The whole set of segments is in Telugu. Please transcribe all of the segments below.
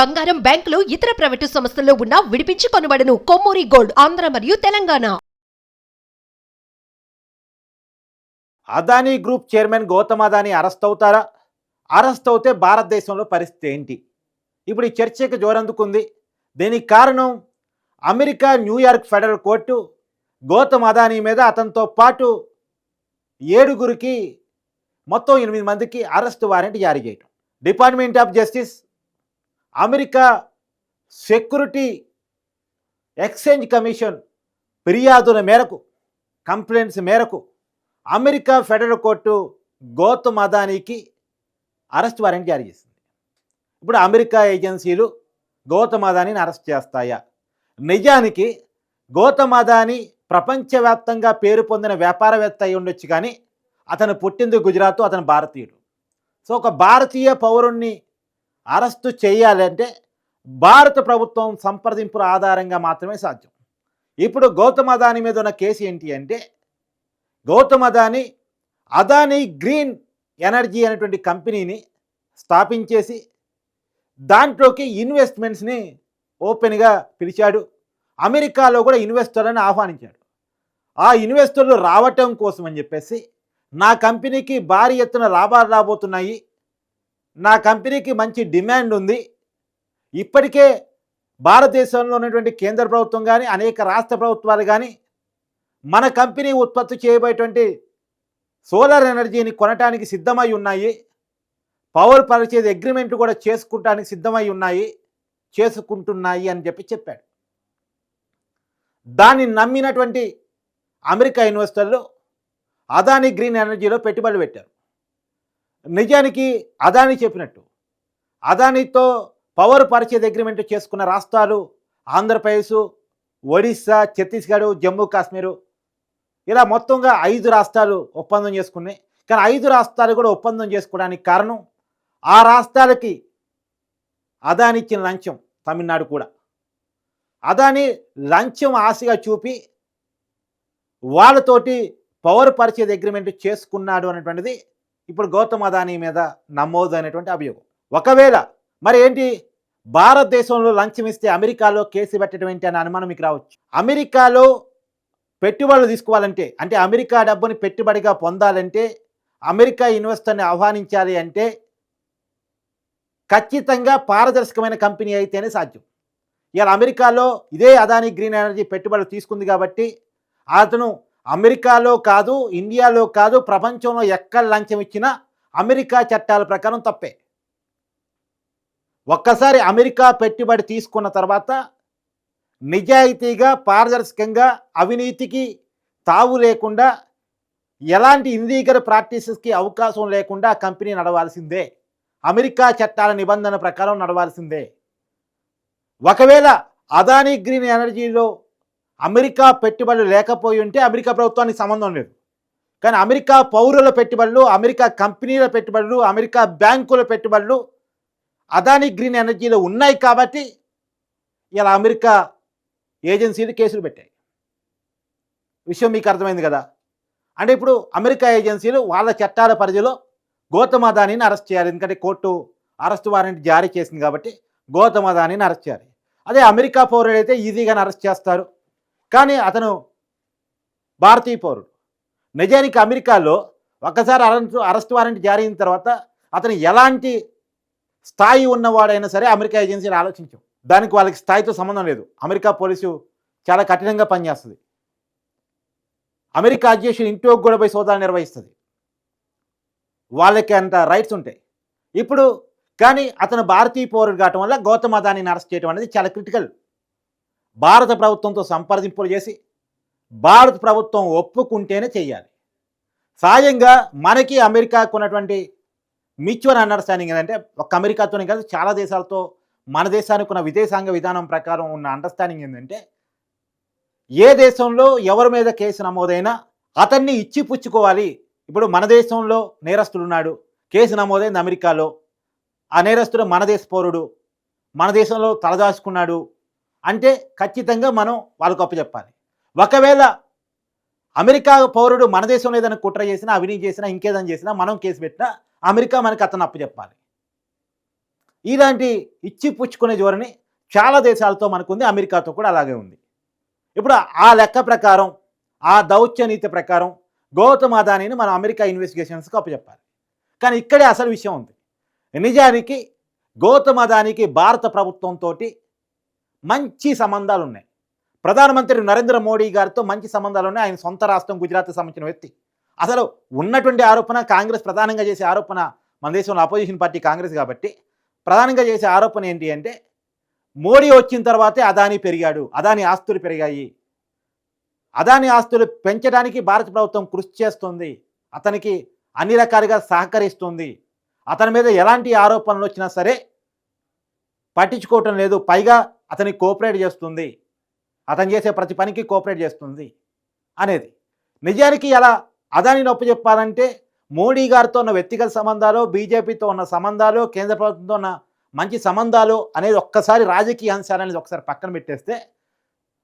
బంగారం బ్యాంకులు ఇతర ప్రైవేటు సంస్థల్లో ఉన్న విడిపించి కొనబడను. కొమ్మూరి గోల్డ్ ఆంధ్ర మరియు Telangana. Adani group chairman Gautam Adani arrest అవుతారా? అరెస్ట్ అవుతే భారతదేశంలో పరిస్థితి ఏంటి? ఇప్పుడు ఈ చర్చకు జోరందుకుంది దీనికి కారణం America New York federal court Gautam Adani మీద అతనితో పాటు ఏడుగురికి మొత్తం ఎనిమిది మందికి అరెస్ట్ వారెంట్ జారీ చేయటం. Department of justice America security exchange commission ఫిర్యాదుల మేరకు కంప్లైంట్స్ మేరకు అమెరికా ఫెడరల్ కోర్టు గౌతమ్ అదానీకి అరెస్ట్ వారెంట్ జారీ చేసింది. ఇప్పుడు అమెరికా ఏజెన్సీలు గౌతమ్ అదానీని అరెస్ట్ చేస్తాయా? నిజానికి గౌతమ్ అదానీ ప్రపంచవ్యాప్తంగా పేరు పొందిన వ్యాపారవేత్త అయి ఉండొచ్చు కానీ అతను పుట్టింది గుజరాత్ అతను భారతీయుడు. సో ఒక భారతీయ పౌరుణ్ణి అరెస్టు చేయాలంటే భారత ప్రభుత్వం సంప్రదింపుల ఆధారంగా మాత్రమే సాధ్యం. ఇప్పుడు గౌతమ్ అదాని మీద ఉన్న కేసు ఏంటి అంటే గౌతమ్ అదాని అదానీ గ్రీన్ ఎనర్జీ అనేటువంటి కంపెనీని స్థాపించేసి దాంట్లోకి ఇన్వెస్ట్మెంట్స్ని ఓపెన్గా పిలిచాడు. అమెరికాలో కూడా ఇన్వెస్టర్లను ఆహ్వానించాడు. ఆ ఇన్వెస్టర్లు రావటం కోసం అని చెప్పేసి నా కంపెనీకి భారీ ఎత్తున లాభాలు రాబోతున్నాయి. నా కంపెనీకి మంచి డిమాండ్ ఉంది. ఇప్పటికే భారతదేశంలో ఉన్నటువంటి కేంద్ర ప్రభుత్వం కానీ అనేక రాష్ట్ర ప్రభుత్వాలు కానీ మన కంపెనీ ఉత్పత్తి చేయబోయేటువంటి సోలార్ ఎనర్జీని కొనటానికి సిద్ధమై ఉన్నాయి. పవర్ పర్చేజ్ అగ్రిమెంట్ కూడా చేసుకుంటానికి సిద్ధమై ఉన్నాయి. చేసుకుంటున్నాయి అని చెప్పి చెప్పాడు. దాన్ని నమ్మినటువంటి అమెరికా ఇన్వెస్టర్లు అదాని గ్రీన్ ఎనర్జీలో పెట్టుబడి పెట్టారు. నిజానికి అదాని చెప్పినట్టు. అదానితో పవర్ పర్చేజ్ అగ్రిమెంట్ చేసుకున్న రాష్ట్రాలు ఆంధ్రప్రదేశ్ ఒడిస్సా ఛత్తీస్గఢ్ జమ్మూ కాశ్మీరు ఇలా మొత్తంగా ఐదు రాష్ట్రాలు ఒప్పందం చేసుకున్నాయి. కానీ ఐదు రాష్ట్రాలు కూడా ఒప్పందం చేసుకోవడానికి కారణం ఆ రాష్ట్రాలకి అదాని ఇచ్చిన లంచం తమిళనాడు కూడా. అదాని లంచం ఆశగా చూపి వాళ్ళతోటి పవర్ పర్చేజ్ అగ్రిమెంట్ చేసుకున్నాడు అనేటువంటిది ఇప్పుడు గౌతమ్ అదానీ మీద నమోదు అనేటువంటి అభియోగం. ఒకవేళ మరి ఏంటి? భారతదేశంలో లంచం ఇస్తే అమెరికాలో కేసు పెట్టడం ఏంటి అనే అనుమానం మీకు రావచ్చు. అమెరికాలో పెట్టుబడులు తీసుకోవాలంటే అంటే అమెరికా డబ్బుని పెట్టుబడిగా పొందాలంటే అమెరికా ఇన్వెస్టర్ని ఆహ్వానించాలి అంటే ఖచ్చితంగా పారదర్శకమైన కంపెనీ అయితేనే సాధ్యం. ఇవాళ అమెరికాలో ఇదే అదానీ గ్రీన్ ఎనర్జీ పెట్టుబడులు తీసుకుంది కాబట్టి అతను అమెరికాలో కాదు ఇండియాలో కాదు ప్రపంచంలో ఎక్కడ లంచం ఇచ్చినా అమెరికా చట్టాల ప్రకారం తప్పే. ఒక్కసారి అమెరికా పెట్టుబడి తీసుకున్న తర్వాత నిజాయితీగా పారదర్శకంగా అవినీతికి తావు లేకుండా ఎలాంటి ఇన్లీగల్ ప్రాక్టీసెస్కి అవకాశం లేకుండా కంపెనీ నడవాల్సిందే. అమెరికా చట్టాల నిబంధన ప్రకారం నడవాల్సిందే. ఒకవేళ అదానీ గ్రీన్ ఎనర్జీలో అమెరికా పెట్టుబడులు లేకపోయి ఉంటే అమెరికా ప్రభుత్వానికి సంబంధం లేదు. కానీ అమెరికా పౌరుల పెట్టుబడులు అమెరికా కంపెనీల పెట్టుబడులు అమెరికా బ్యాంకుల పెట్టుబడులు అదానీ గ్రీన్ ఎనర్జీలో ఉన్నాయి కాబట్టి ఇలా అమెరికా ఏజెన్సీలు కేసులు పెట్టాయి. విషయం మీకు అర్థమైంది కదా? అంటే ఇప్పుడు అమెరికా ఏజెన్సీలు వాళ్ళ చట్టాల పరిధిలో గౌతమ్ అదానీని అరెస్ట్ చేయాలి. ఎందుకంటే కోర్టు అరెస్ట్ వారెంట్ జారీ చేసింది కాబట్టి గౌతమ్ అదానీని అరెస్ట్ చేయాలి. అదే అమెరికా పౌరులైతే ఈజీగానే అరెస్ట్ చేస్తారు. కానీ అతను భారతీయ పౌరుడు. నిజానికి అమెరికాలో ఒక్కసారి అరెస్ట్ అరెస్ట్ వారెంట్ జారీ అయిన తర్వాత అతను ఎలాంటి స్థాయి ఉన్నవాడైనా సరే అమెరికా ఏజెన్సీని ఆలోచించాం. దానికి వాళ్ళకి స్థాయితో సంబంధం లేదు. అమెరికా పోలీసు చాలా కఠినంగా పనిచేస్తుంది. అమెరికా అధ్యక్షుడు ఇంటికి కూడా పోయి సోదాలు నిర్వహిస్తుంది. వాళ్ళకి అంత రైట్స్ ఉంటాయి. ఇప్పుడు కానీ అతను భారతీయ పౌరుడు కావటం వల్ల గౌతమ్ అదానిని అరెస్ట్ చేయడం అనేది చాలా క్రిటికల్. భారత ప్రభుత్వంతో సంప్రదింపులు చేసి భారత ప్రభుత్వం ఒప్పుకుంటేనే చేయాలి సహజంగా మనకి అమెరికాకు ఉన్నటువంటి మ్యూచువల్ అండర్స్టాండింగ్ ఏంటంటే ఒక అమెరికాతోనే కాదు చాలా దేశాలతో మన దేశానికి ఉన్న విదేశాంగ విధానం ప్రకారం ఉన్న అండర్స్టాండింగ్ ఏంటంటే ఏ దేశంలో ఎవరి మీద కేసు నమోదైనా అతన్ని ఇచ్చి పుచ్చుకోవాలి ఇప్పుడు మన దేశంలో నేరస్తుడున్నాడు కేసు నమోదైంది అమెరికాలో. ఆ నేరస్తుడు మన దేశ పౌరుడు మన దేశంలో తలదాచుకున్నాడు అంటే ఖచ్చితంగా మనం వాళ్ళకు అప్పచెప్పాలి ఒకవేళ అమెరికా పౌరుడు మన దేశంలో ఏదైనా కుట్ర చేసినా అవినీతి చేసినా ఇంకేదైనా చేసినా మనం కేసు పెట్టినా అమెరికా మనకి అతను అప్పచెప్పాలి ఇలాంటి ఇచ్చి పుచ్చుకునే ధోరణి చాలా దేశాలతో మనకు ఉంది అమెరికాతో కూడా అలాగే ఉంది. ఇప్పుడు ఆ లెక్క ప్రకారం ఆ దౌత్య నీతి ప్రకారం గౌతమ్ అదానీని మనం అమెరికా ఇన్వెస్టిగేషన్స్కి అప్పచెప్పాలి కానీ ఇక్కడే అసలు విషయం ఉంది. నిజానికి గౌతమ్ అదానీకి భారత ప్రభుత్వంతో మంచి సంబంధాలు ఉన్నాయి ప్రధానమంత్రి నరేంద్ర మోడీ గారితో మంచి సంబంధాలు ఉన్నాయి ఆయన సొంత రాష్ట్రం గుజరాత్ సంబంధించిన వ్యక్తి. అసలు ఉన్నటువంటి ఆరోపణ కాంగ్రెస్ ప్రధానంగా చేసే ఆరోపణ మన దేశంలో అపోజిషన్ పార్టీ కాంగ్రెస్ కాబట్టి ప్రధానంగా చేసే ఆరోపణ ఏంటి అంటే మోడీ వచ్చిన తర్వాతే అదానీ పెరిగాడు అదానీ ఆస్తులు పెరిగాయి. అదానీ ఆస్తులు పెంచడానికి భారత ప్రభుత్వం కృషి చేస్తుంది. అతనికి అన్ని రకాలుగా సహకరిస్తుంది. అతని మీద ఎలాంటి ఆరోపణలు వచ్చినా సరే పట్టించుకోవటం లేదు. పైగా అతనికి కోఆపరేట్ చేస్తుంది. అతను చేసే ప్రతి పనికి కోఆపరేట్ చేస్తుంది అనేది. నిజానికి అలా అదానిని ఒప్పచెప్పాలంటే మోడీ గారితో ఉన్న వ్యక్తిగత సంబంధాలు బీజేపీతో ఉన్న సంబంధాలు కేంద్ర ప్రభుత్వంతో ఉన్న మంచి సంబంధాలు అనేది ఒక్కసారి రాజకీయ అంశాలు అనేది ఒకసారి పక్కన పెట్టేస్తే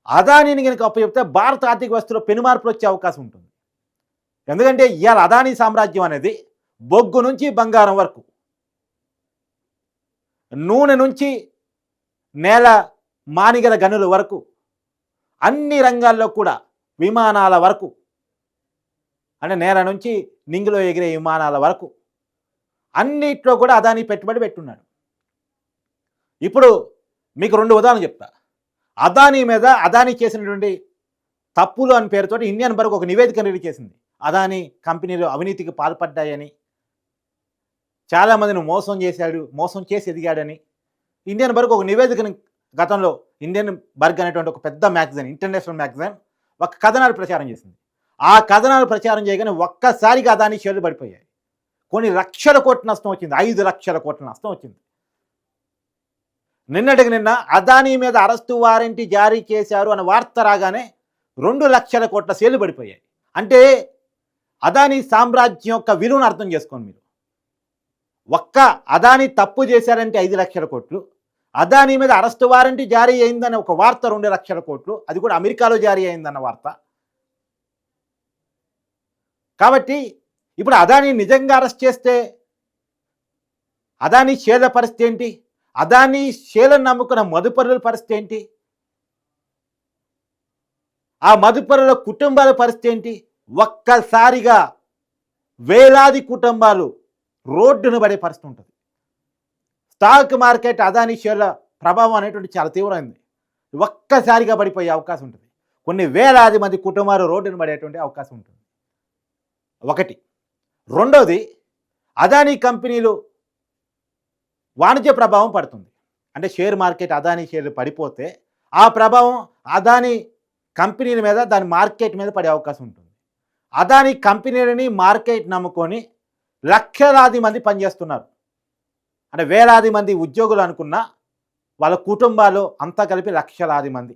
అదానీని కనుక అప్పచెప్తే భారత ఆర్థిక వ్యవస్థలో పెనుమార్పులు వచ్చే అవకాశం ఉంటుంది. ఎందుకంటే ఇవాళ అదానీ సామ్రాజ్యం అనేది బొగ్గు నుంచి బంగారం వరకు నూనె నుంచి నేల మానిగల గనుల వరకు అన్ని రంగాల్లో కూడా విమానాల వరకు అంటే నేల నుంచి నింగిలో ఎగిరే విమానాల వరకు అన్నిట్లో కూడా అదాని పెట్టుబడి పెట్టున్నాడు. ఇప్పుడు మీకు రెండు ఉదాహరణ చెప్తా. అదానీ మీద అదానీ చేసినటువంటి తప్పులు అని పేరుతో ఇండియన్ బర్గ్ ఒక నివేదిక రిలీజ్ చేసింది. అదానీ కంపెనీలు అవినీతికి పాల్పడ్డాయని చాలామందిని మోసం చేశాడు మోసం చేసి ఎదిగాడని. ఇండియన్ బర్గ్ ఒక నివేదికని గతంలో ఇండియన్ బర్గ్ అనేటువంటి ఒక పెద్ద మ్యాగజైన్ ఇంటర్నేషనల్ మ్యాగజైన్ ఒక కథనాలు ప్రచారం చేసింది. ఆ కథనాలు ప్రచారం చేయగానే ఒక్కసారిగా అదాని షేర్లు పడిపోయాయి. కొన్ని లక్షల కోట్ల నష్టం వచ్చింది ఐదు లక్షల కోట్ల నష్టం వచ్చింది. నిన్నటికి నిన్న అదానీ మీద అరెస్టు వారెంట్ జారీ చేశారు అనే వార్త రాగానే రెండు లక్షల కోట్ల సేలు పడిపోయాయి. అంటే అదానీ సామ్రాజ్యం యొక్క విలువను అర్థం చేసుకోండి మీరు. ఒక్క అదానీ తప్పు చేశారంటే ఐదు లక్షల కోట్లు అదానీ మీద అరెస్టు వారెంట్ జారీ అయిందనే ఒక వార్త రెండు లక్షల కోట్లు అది కూడా అమెరికాలో జారీ అయిందన్న వార్త. కాబట్టి ఇప్పుడు అదానీ నిజంగా అరెస్ట్ చేస్తే అదానీ షేర్ల పరిస్థితి ఏంటి? అదానీ షేర్లను నమ్ముకున్న మదుపరుల పరిస్థితి ఏంటి? ఆ మదుపరుల కుటుంబాల పరిస్థితి ఏంటి? ఒక్కసారిగా వేలాది కుటుంబాలు రోడ్డును పడే పరిస్థితి ఉంటుంది. స్టాక్ మార్కెట్ అదానీ షేర్ల ప్రభావం అనేటువంటి చాలా తీవ్రమైంది. ఒక్కసారిగా పడిపోయే అవకాశం ఉంటుంది. కొన్ని వేలాది మంది కుటుంబాలు రోడ్డును పడేటువంటి అవకాశం ఉంటుంది. ఒకటి. రెండవది అదానీ కంపెనీలు వాణిజ్య ప్రభావం పడుతుంది. అంటే షేర్ మార్కెట్ అదానీ షేర్లు పడిపోతే ఆ ప్రభావం అదానీ కంపెనీల మీద దాని మార్కెట్ మీద పడే అవకాశం ఉంటుంది. అదానీ కంపెనీలని మార్కెట్ నమ్ముకొని లక్షలాది మంది పనిచేస్తున్నారు. అంటే వేలాది మంది ఉద్యోగులు అనుకున్న వాళ్ళ కుటుంబాలు అంతా కలిపి లక్షలాది మంది.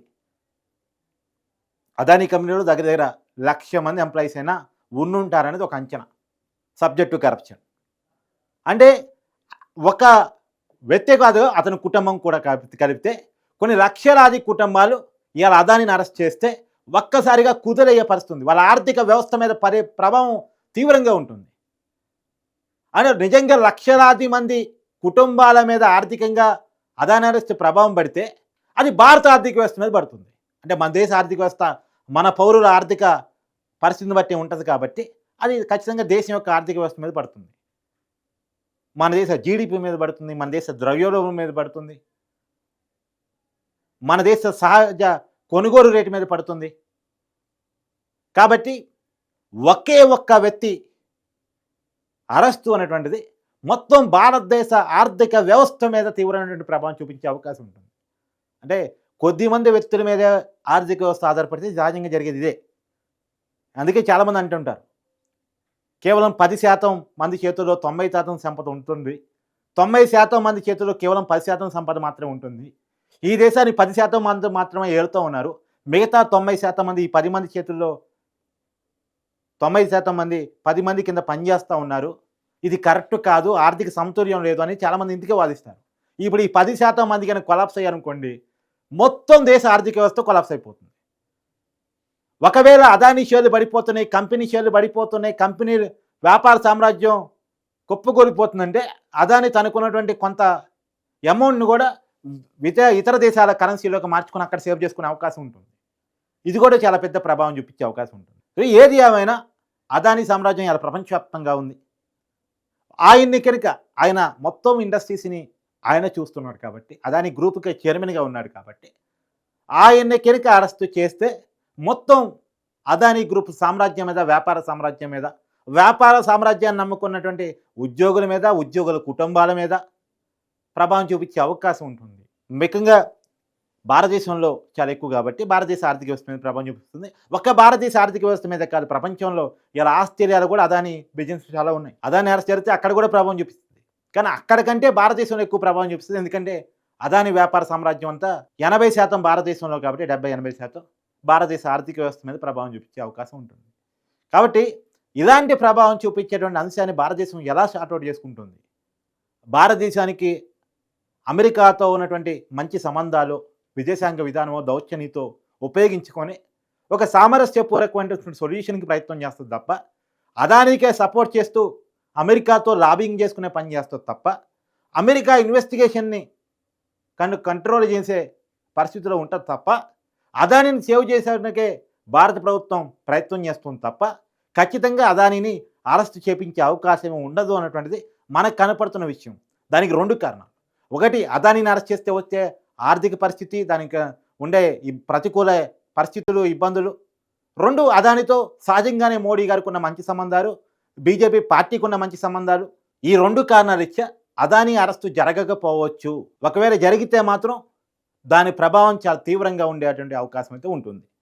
అదానీ కంపెనీలో దగ్గర దగ్గర లక్ష మంది ఎంప్లాయీస్ అయినా ఉండుంటారనేది ఒక అంచనా. Subject corruption. అంటే ఒక వ్యక్తి కాదు అతని కుటుంబం కూడా కలిపి- కలిపితే కొన్ని లక్షలాది కుటుంబాలు ఇవాళ అదానిని అరెస్ట్ చేస్తే ఒక్కసారిగా కుదురయ్యే పరిస్థితుంది. వాళ్ళ ఆర్థిక వ్యవస్థ మీద పరి ప్రభావం తీవ్రంగా ఉంటుంది. అని నిజంగా లక్షలాది మంది కుటుంబాల మీద ఆర్థికంగా అదాని ప్రభావం పడితే అది భారత ఆర్థిక వ్యవస్థ మీద పడుతుంది. అంటే మన దేశ ఆర్థిక వ్యవస్థ మన పౌరుల ఆర్థిక పరిస్థితిని బట్టి ఉంటుంది కాబట్టి అది ఖచ్చితంగా దేశం యొక్క ఆర్థిక వ్యవస్థ మీద పడుతుంది. మన దేశ జీడిపి మీద పడుతుంది మన దేశ ద్రవ్యోల్బణం మీద పడుతుంది. మన దేశ సహజ కొనుగోలు రేటు మీద పడుతుంది. కాబట్టి ఒకే ఒక్క వ్యక్తి అరెస్టు అనేటువంటిది మొత్తం భారతదేశ ఆర్థిక వ్యవస్థ మీద తీవ్రమైనటువంటి ప్రభావం చూపించే అవకాశం ఉంటుంది. అంటే కొద్దిమంది వ్యక్తుల మీద ఆర్థిక వ్యవస్థ ఆధారపడితే సహజంగా జరిగేది ఇదే. అందుకే చాలామంది అంటుంటారు కేవలం పది శాతం మంది చేతుల్లో తొంభై శాతం సంపద ఉంటుంది. తొంభై శాతం మంది చేతుల్లో కేవలం పది శాతం సంపద మాత్రమే ఉంటుంది. ఈ దేశాన్ని పది శాతం మంది మాత్రమే ఏలుతూ ఉన్నారు. మిగతా తొంభై శాతం మంది ఈ పది మంది చేతుల్లో తొంభై శాతం మంది పది మంది కింద పనిచేస్తూ ఉన్నారు. ఇది కరెక్ట్ కాదు ఆర్థిక సమతుల్యం లేదు అని చాలామంది ఇందుకే వాదిస్తారు. ఇప్పుడు ఈ పది శాతం మంది కనుక కొలాప్స్ అయ్యారనుకోండి మొత్తం దేశ ఆర్థిక వ్యవస్థ కొలాప్స్ అయిపోతుంది. ఒకవేళ అదానీ షేర్లు పడిపోతున్నాయి కంపెనీ షేర్లు పడిపోతున్నాయి కంపెనీ వ్యాపార సామ్రాజ్యం కుప్పకూలిపోతుందంటే అదాని తనకున్నటువంటి కొంత అమౌంట్ని కూడా ఇతర ఇతర దేశాల కరెన్సీలోకి మార్చుకుని అక్కడ సేవ్ చేసుకునే అవకాశం ఉంటుంది. ఇది కూడా చాలా పెద్ద ప్రభావం చూపించే అవకాశం ఉంటుంది. ఏది ఏమైనా అదానీ సామ్రాజ్యం ఇలా ప్రపంచవ్యాప్తంగా ఉంది. ఆయన్ని కనుక ఆయన మొత్తం ఇండస్ట్రీస్ని ఆయన చూస్తున్నాడు కాబట్టి అదాని గ్రూప్కి చైర్మన్గా ఉన్నాడు కాబట్టి ఆయన్ని కనుక అరెస్ట్ చేస్తే మొత్తం అదానీ గ్రూప్ సామ్రాజ్యం మీద వ్యాపార సామ్రాజ్యం మీద వ్యాపార సామ్రాజ్యాన్ని నమ్ముకున్నటువంటి ఉద్యోగుల మీద ఉద్యోగుల కుటుంబాల మీద ప్రభావం చూపించే అవకాశం ఉంటుంది. ముఖ్యంగా భారతదేశంలో చాలా ఎక్కువ కాబట్టి భారతదేశ ఆర్థిక వ్యవస్థ మీద ప్రభావం చూపిస్తుంది. ఒక్క భారతదేశ ఆర్థిక వ్యవస్థ మీద కాదు ప్రపంచంలో ఇలా ఆస్ట్రేలియాలో కూడా అదాని బిజినెస్ చాలా ఉన్నాయి. అదాని అరెస్ట్ జరిగితే అక్కడ కూడా ప్రభావం చూపిస్తుంది. కానీ అక్కడికంటే భారతదేశంలో ఎక్కువ ప్రభావం చూపిస్తుంది. ఎందుకంటే అదాని వ్యాపార సామ్రాజ్యం అంతా ఎనభై శాతం భారతదేశంలో కాబట్టి డెబ్బై ఎనభై శాతం భారతదేశ ఆర్థిక వ్యవస్థ మీద ప్రభావం చూపించే అవకాశం ఉంటుంది. కాబట్టి ఇలాంటి ప్రభావం చూపించేటువంటి అంశాన్ని భారతదేశం ఎలా షార్ట్అవుట్ చేసుకుంటుంది? భారతదేశానికి అమెరికాతో ఉన్నటువంటి మంచి సంబంధాలు విదేశాంగ విధానమో దౌత్యనీతో ఉపయోగించుకొని ఒక సామరస్యపూర్వకమైనటువంటి సొల్యూషన్కి ప్రయత్నం చేస్తుంది తప్ప అదానికే సపోర్ట్ చేస్తూ అమెరికాతో లాబింగ్ చేసుకునే పని చేస్తుంది తప్ప అమెరికా ఇన్వెస్టిగేషన్ని కన్ను కంట్రోల్ చేసే పరిస్థితిలో ఉంటుంది తప్ప అదానిని సేవ్ చేసేందుకే భారత ప్రభుత్వం ప్రయత్నం చేస్తుంది తప్ప ఖచ్చితంగా అదానిని అరెస్ట్ చేపించే అవకాశం ఉండదు అన్నటువంటిది మనకు కనపడుతున్న విషయం. దానికి రెండు కారణాలు. ఒకటి అదానిని అరెస్ట్ చేస్తే వచ్చే ఆర్థిక పరిస్థితి దానికి ఉండే ఈ ప్రతికూల పరిస్థితులు ఇబ్బందులు రెండు అదానితో సహజంగానే మోడీ గారికి ఉన్న మంచి సంబంధాలు బీజేపీ పార్టీకి ఉన్న మంచి సంబంధాలు ఈ రెండు కారణాలు ఇచ్చా అదాని అరెస్టు జరగకపోవచ్చు. ఒకవేళ జరిగితే మాత్రం దాని ప్రభావం చాలా తీవ్రంగా ఉండేటువంటి అవకాశం అయితే ఉంటుంది.